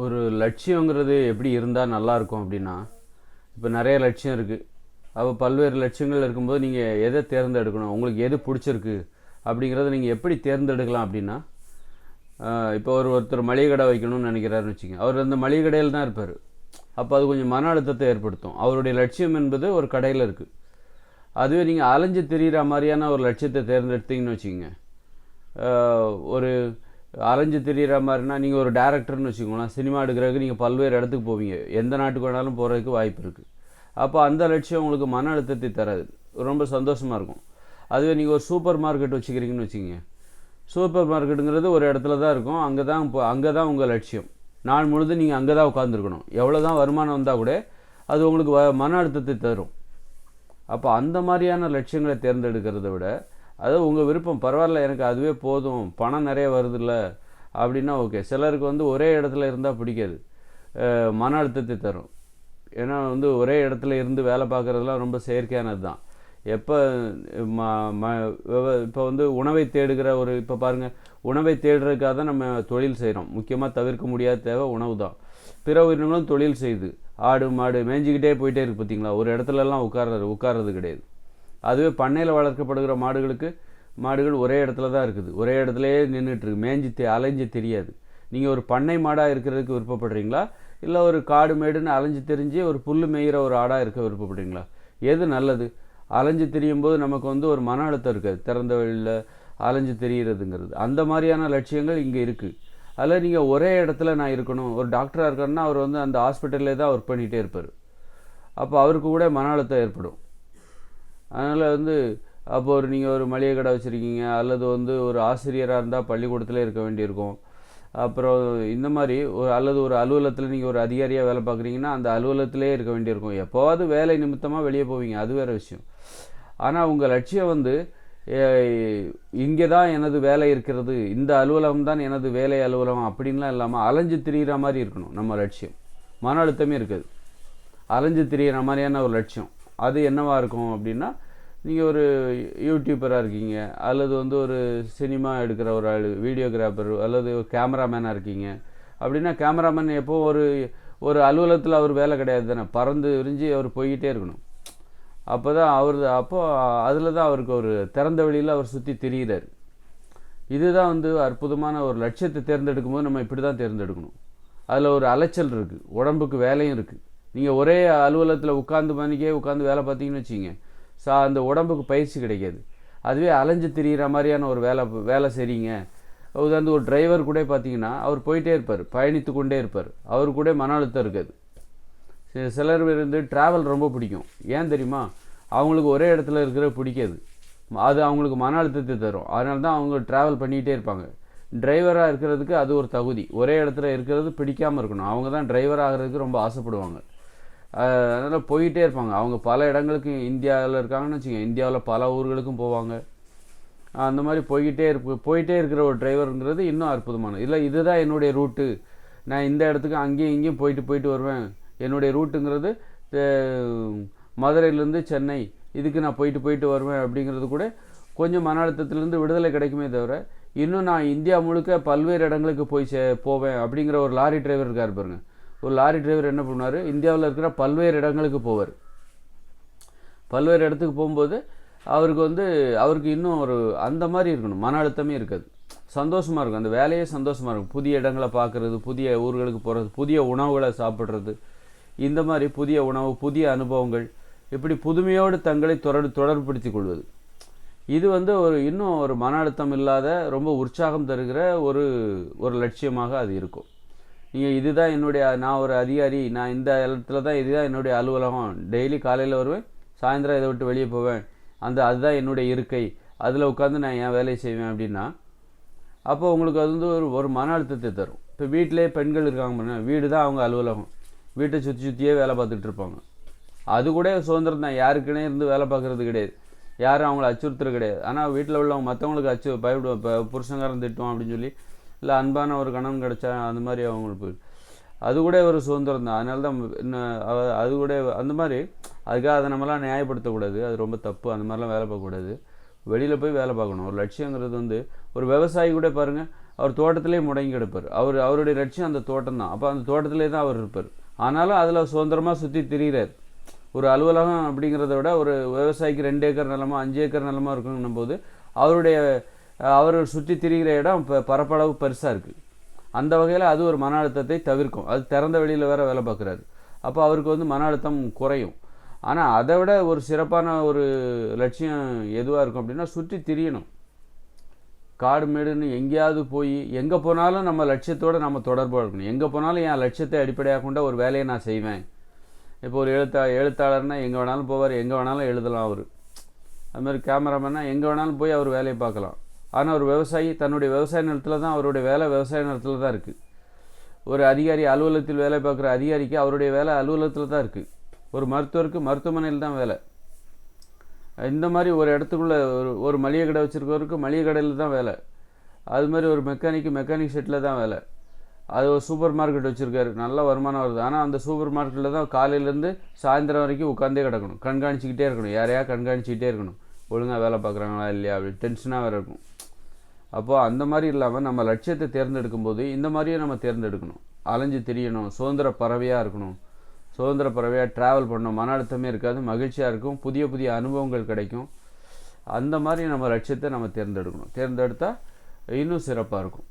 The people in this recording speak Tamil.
ஒரு லட்சியங்கிறது எப்படி இருந்தால் நல்லாயிருக்கும் அப்படின்னா இப்போ நிறைய லட்சியம் இருக்குது அப்போ பல்வேறு லட்சியங்கள் இருக்கும்போது நீங்கள் எதை தேர்ந்தெடுக்கணும் உங்களுக்கு எது பிடிச்சிருக்கு அப்படிங்கிறத நீங்கள் எப்படி தேர்ந்தெடுக்கலாம் அப்படின்னா இப்போ ஒரு ஒருத்தர் மளிகை கடை வைக்கணும்னு நினைக்கிறாருன்னு வச்சுக்கோங்க. அவர் அந்த மளிகை கடையில் தான் இருப்பார். அப்போ அது கொஞ்சம் மன அழுத்தத்தை ஏற்படுத்தும். அவருடைய லட்சியம் என்பது ஒரு கடையில் இருக்குது அதுவே நீங்கள் அலைஞ்சு திரிகிற மாதிரியான ஒரு லட்சியத்தை தேர்ந்தெடுத்தீங்கன்னு வச்சுக்கோங்க. ஒரு அலைஞ்சு திரியிற மாதிரினா நீங்கள் ஒரு டேரக்டர்னு வச்சுக்கோங்களேன் சினிமா எடுக்கிறதுக்கு நீங்கள் பல்வேறு இடத்துக்கு போவீங்க. எந்த நாட்டுக்கு வேணாலும் போகிறதுக்கு வாய்ப்பு இருக்குது அப்போ அந்த லட்சியம் உங்களுக்கு மன அழுத்தத்தை தராது. ரொம்ப சந்தோஷமாக இருக்கும். அதுவே நீங்கள் ஒரு சூப்பர் மார்க்கெட் வச்சுக்கிறீங்கன்னு வச்சுக்கோங்க. சூப்பர் மார்க்கெட்டுங்கிறது ஒரு இடத்துல தான் இருக்கும். அங்கே தான் இப்போ அங்கே தான் உங்கள் லட்சியம். நாள் முழுதும் நீங்கள் அங்கே தான் உட்காந்துருக்கணும் எவ்வளோ தான் வருமானம் வந்தால் கூட அது உங்களுக்கு வ- மன அழுத்தத்தை தரும். அப்போ அந்த மாதிரியான லட்சியங்களை தேர்ந்தெடுக்கிறத விட அது உங்கள் விருப்பம். பரவாயில்ல எனக்கு அதுவே போதும். பணம் நிறைய வருதுல்ல. அப்படின்னா ஓகே. சிலருக்கு வந்து ஒரே இடத்துல இருந்தால் பிடிக்காது. மன அழுத்தத்தை தரும். ஏன்னா வந்து ஒரே இடத்துல இருந்து வேலை பார்க்குறதுலாம் ரொம்ப செயற்கையானது தான் எப்போ ம ம இப்போ வந்து உணவை தேடுகிற ஒரு இப்போ பாருங்கள் உணவை தேடுறதுக்காக தான் நம்ம தொழில் செய்கிறோம் முக்கியமாக தவிர்க்க முடியாத தேவை உணவு தான். பிற உயிரினங்களும் தொழில் செய்யுது ஆடு மாடு மேய்ஞ்சிக்கிட்டே போயிட்டே இருக்கு பார்த்தீங்களா ஒரு இடத்துலலாம் உட்கார்றது உட்கார்றது கிடையாது. அதுவே பண்ணையில் வளர்க்கப்படுகிற மாடுகளுக்கு மாடுகள் ஒரே இடத்துல தான் இருக்குது. ஒரே இடத்துலையே நின்றுட்டுருக்கு மேஞ்சி மேய்ஞ்சி தெ அலைஞ்சு தெரியாது. நீங்கள் ஒரு பண்ணை மாடாக இருக்கிறதுக்கு விருப்பப்படுறீங்களா? இல்லை ஒரு காடு மேடுன்னு அலைஞ்சு தெரிஞ்சு ஒரு புல் மேய்கிற ஒரு ஆடாக இருக்க விருப்பப்படுறீங்களா? எது நல்லது? அலைஞ்சு தெரியும் போது நமக்கு வந்து ஒரு மன அழுத்தம் இருக்காது. திறந்த வழியில் அலைஞ்சு தெரிகிறதுங்கிறது அந்த மாதிரியான லட்சியங்கள் இங்கே இருக்குது அதில் நீங்கள் ஒரே இடத்துல நான் இருக்கணும். ஒரு டாக்டராக இருக்காருன்னா அவர் வந்து அந்த ஹாஸ்பிட்டல்லே தான் ஒர்க் பண்ணிகிட்டே இருப்பார். அப்போ அவருக்கு கூட மன அழுத்தம் ஏற்படும். அதனால் வந்து அப்போ ஒரு நீங்கள் ஒரு மளிகை கடை வச்சுருக்கீங்க அல்லது வந்து ஒரு ஆசிரியராக இருந்தால் பள்ளிக்கூடத்தில் இருக்க வேண்டியிருக்கும். அப்புறம் இந்த மாதிரி ஒரு அல்லது ஒரு அலுவலகத்தில் நீங்கள் ஒரு அதிகாரியாக வேலை பார்க்குறீங்கன்னா அந்த அலுவலகத்திலே இருக்க வேண்டியிருக்கும். எப்போவாவது வேலை நிமித்தமாக வெளியே போவீங்க அது வேறு விஷயம். ஆனால் உங்கள் லட்சியம் வந்து இங்கே தான் எனது வேலை இருக்கிறது இந்த அலுவலகம் தான் எனது வேலை அலுவலகம் அப்படின்லாம் இல்லாமல் அலைஞ்சு திரிகிற மாதிரி இருக்கணும் நம்ம லட்சியம். மன அழுத்தமே இருக்காது. அலைஞ்சு திரியிற மாதிரியான ஒரு லட்சியம். அது என்னவாக இருக்கும் அப்படின்னா நீங்கள் ஒரு யூடியூபராக இருக்கீங்க அல்லது வந்து ஒரு சினிமா எடுக்கிற ஒரு ஆள் வீடியோகிராஃபர் அல்லது ஒரு கேமராமேனாக இருக்கீங்க. அப்படின்னா கேமராமேன் எப்போது ஒரு ஒரு அலுவலகத்தில் அவர் வேலை கிடையாது தானே பறந்து விரிஞ்சு அவர் போய்கிட்டே இருக்கணும். அப்போ தான் அவர் அப்போது அதில் தான் அவருக்கு ஒரு திறந்த வெளியில் அவர் சுற்றி திரிகிறார் இதுதான் வந்து அற்புதமான ஒரு லட்சியத்தை தேர்ந்தெடுக்கும் போது நம்ம இப்படி தான் தேர்ந்தெடுக்கணும். அதில் ஒரு அலைச்சல் இருக்குது உடம்புக்கு வேலையும் இருக்குது நீங்கள் ஒரே அலுவலகத்தில் உட்காந்து மணிக்கே உட்காந்து வேலை பார்த்தீங்கன்னு வச்சுங்க சா அந்த உடம்புக்கு பயிற்சி கிடைக்காது. அதுவே அலைஞ்சு திரியிற மாதிரியான ஒரு வேலை வேலை செய்கிறீங்க உதாரணத்து ஒரு டிரைவர் கூட பார்த்தீங்கன்னா அவர் போயிட்டே இருப்பார் பயணித்து கொண்டே இருப்பார். அவர் கூட மன அழுத்தம் இருக்காது. சிலர் இருந்து டிராவல் ரொம்ப பிடிக்கும். ஏன் தெரியுமா? அவங்களுக்கு ஒரே இடத்துல இருக்கிறது பிடிக்காது. அது அவங்களுக்கு மன அழுத்தத்தை தரும். அதனால தான் அவங்க டிராவல் பண்ணிக்கிட்டே இருப்பாங்க. டிரைவராக இருக்கிறதுக்கு அது ஒரு தகுதி. ஒரே இடத்துல இருக்கிறது பிடிக்காமல் இருக்கணும். அவங்க தான் டிரைவர் ஆகிறதுக்கு ரொம்ப ஆசைப்படுவாங்க. அதனால் போயிட்டே இருப்பாங்க. அவங்க பல இடங்களுக்கு இந்தியாவில் இருக்காங்கன்னு வச்சுக்கோங்க இந்தியாவில் பல ஊர்களுக்கும் போவாங்க. அந்த மாதிரி போய்கிட்டே இருப்பு போயிட்டே இருக்கிற ஒரு டிரைவருங்கிறது இன்னும் அற்புதமானது இல்லை இதுதான் என்னுடைய ரூட்டு. நான் இந்த இடத்துக்கு அங்கேயும் இங்கேயும் போயிட்டு போயிட்டு வருவேன். என்னுடைய ரூட்டுங்கிறது மதுரையிலேருந்து சென்னை இதுக்கு நான் போயிட்டு போயிட்டு வருவேன் அப்படிங்கிறது கூட கொஞ்சம் மன அழுத்தத்திலேருந்து விடுதலை கிடைக்குமே தவிர இன்னும் நான் இந்தியா முழுக்க பல்வேறு இடங்களுக்கு போய் சே போவேன் அப்படிங்கிற ஒரு லாரி டிரைவர் இருக்கார் பாருங்கள் ஒரு லாரி டிரைவர் என்ன பண்ணுவார்? இந்தியாவில் இருக்கிற பல்வேறு இடங்களுக்கு போவார். பல்வேறு இடத்துக்கு போகும்போது அவருக்கு வந்து அவருக்கு இன்னும் ஒரு அந்த மாதிரி இருக்கணும். மன அழுத்தமே இருக்காது. சந்தோஷமாக இருக்கும். அந்த வேலையே சந்தோஷமாக இருக்கும். புதிய இடங்களை பார்க்குறது புதிய ஊர்களுக்கு போகிறது புதிய உணவுகளை சாப்பிட்றது இந்த மாதிரி புதிய உணவு புதிய அனுபவங்கள் இப்படி புதுமையோடு தங்களை தொடர் தொடர்புபடுத்திக் கொள்வது. இது வந்து ஒரு இன்னும் ஒரு மன அழுத்தம் இல்லாத ரொம்ப உற்சாகம் தருகிற ஒரு ஒரு லட்சியமாக அது இருக்கும். நீங்கள் இதுதான் என்னுடைய நான் ஒரு அதிகாரி நான் இந்த இடத்துல தான் இதுதான் என்னுடைய அலுவலகம். டெய்லி காலையில் வருவேன் சாயந்தரம் இதை விட்டு வெளியே போவேன். அந்த அதுதான் என்னுடைய இருக்கை. அதில் உட்காந்து நான் என் வேலையை செய்வேன் அப்படின்னா அப்போ உங்களுக்கு அது வந்து ஒரு ஒரு மன அழுத்தத்தை தரும். இப்போ வீட்டிலே பெண்கள் இருக்காங்க வீடு தான் அவங்க அலுவலகம். வீட்டை சுற்றி சுற்றியே வேலை பார்த்துட்டு இருப்பாங்க. அது கூட சுதந்திரம் தான். யாருக்குன்னே இருந்து வேலை பார்க்குறது கிடையாது. யாரும் அவங்கள அச்சுறுத்துறது கிடையாது. ஆனால் வீட்டில் உள்ளவங்க மற்றவங்களுக்கு அச்சு பயப்படுவோம் இப்போ புருஷங்காரன் திட்டுவோம் அப்படின்னு சொல்லி இல்லை அன்பான ஒரு கணவன் கிடைச்சா அந்த மாதிரி அவங்களுக்கு போயிடும் அது கூட ஒரு சுதந்திரம் தான். அதனால தான் அது கூட அந்த மாதிரி அதுக்காக அதை நம்மலாம் நியாயப்படுத்தக்கூடாது. அது ரொம்ப தப்பு. அந்த மாதிரிலாம் வேலை பார்க்கக்கூடாது. வெளியில் போய் வேலை பார்க்கணும். ஒரு லட்சியங்கிறது வந்து ஒரு விவசாயி கூட பாருங்கள் அவர் தோட்டத்திலே முடங்கி கிடப்பார். அவர் அவருடைய லட்சியம் அந்த தோட்டம் தான். அப்போ அந்த தோட்டத்திலே தான் அவர் இருப்பார். ஆனாலும் அதில் சுதந்திரமாக சுற்றி திரிகிறார் ஒரு அலுவலகம் அப்படிங்கிறத விட ஒரு விவசாயிக்கு ரெண்டு ஏக்கர் நிலமோ அஞ்சு ஏக்கர் நிலமோ இருக்குன்னும் போது அவருடைய அவர்கள் அவர் சுற்றி திரிகிற இடம் இப்போ பரப்பளவு பெருசாக இருக்குது அந்த வகையில் அது ஒரு மன அழுத்தத்தை தவிர்க்கும். அது திறந்த வெளியில் வேறு வேலை பார்க்குறாரு அப்போ அவருக்கு வந்து மன அழுத்தம் குறையும். ஆனால் அதை விட ஒரு சிறப்பான ஒரு லட்சியம் எதுவாக இருக்கும் அப்படின்னா சுற்றி திரியணும். காடு மேடுன்னு எங்கேயாவது போய் எங்கே போனாலும் நம்ம லட்சியத்தோடு நம்ம தொடர்பு இருக்கணும் எங்கே போனாலும் என் லட்சியத்தை அடிப்படையாக கொண்ட ஒரு வேலையை நான் செய்வேன். இப்போ ஒரு எழுத்தா எழுத்தாளர்னா எங்கே வேணாலும் போவார் எங்கே வேணாலும் எழுதலாம் அவர். அதுமாதிரி மாதிரி எங்கே வேணாலும் போய் அவர் வேலையை பார்க்கலாம். ஆனால் ஒரு விவசாயி தன்னுடைய விவசாய நிலத்தில் தான் அவருடைய வேலை விவசாய நிலத்தில் தான் இருக்குது ஒரு அதிகாரி அலுவலகத்தில் வேலை பார்க்குற அதிகாரிக்கு அவருடைய வேலை அலுவலகத்தில் தான் இருக்குது ஒரு மருத்துவருக்கு மருத்துவமனையில் தான் வேலை. இந்த மாதிரி ஒரு இடத்துக்குள்ளே ஒரு ஒரு மளிகை கடை வச்சுருக்கவருக்கு மளிகை கடையில் தான் வேலை. அது மாதிரி ஒரு மெக்கானிக்கு மெக்கானிக் செட்டில் தான் வேலை. அது ஒரு சூப்பர் மார்க்கெட் வச்சுருக்காரு. நல்ல வருமானம் வருது. ஆனால் அந்த சூப்பர் மார்க்கெட்டில் தான் காலையிலேருந்து சாயந்தரம் வரைக்கும் உட்காந்தே கிடக்கணும். கண்காணிச்சிக்கிட்டே இருக்கணும். யாரையா கண்காணிச்சிக்கிட்டே இருக்கணும். ஒழுங்காக வேலை பார்க்குறாங்களா இல்லையா? அப்படி டென்ஷனாக வேறு இருக்கும். அப்போது அந்த மாதிரி இல்லாமல் நம்ம லட்சியத்தை தேர்ந்தெடுக்கும் போது இந்த மாதிரியே நம்ம தேர்ந்தெடுக்கணும். அலைஞ்சு திரியணும். சுதந்திர பறவையாக இருக்கணும். சுதந்திர பறவையாக ட்ராவல் பண்ணணும். மன அழுத்தமே இருக்காது மகிழ்ச்சியாக இருக்கும் புதிய புதிய அனுபவங்கள் கிடைக்கும். அந்த மாதிரி நம்ம லட்சியத்தை நம்ம தேர்ந்தெடுக்கணும். தேர்ந்தெடுத்தால் இன்னும் சிறப்பாக இருக்கும்.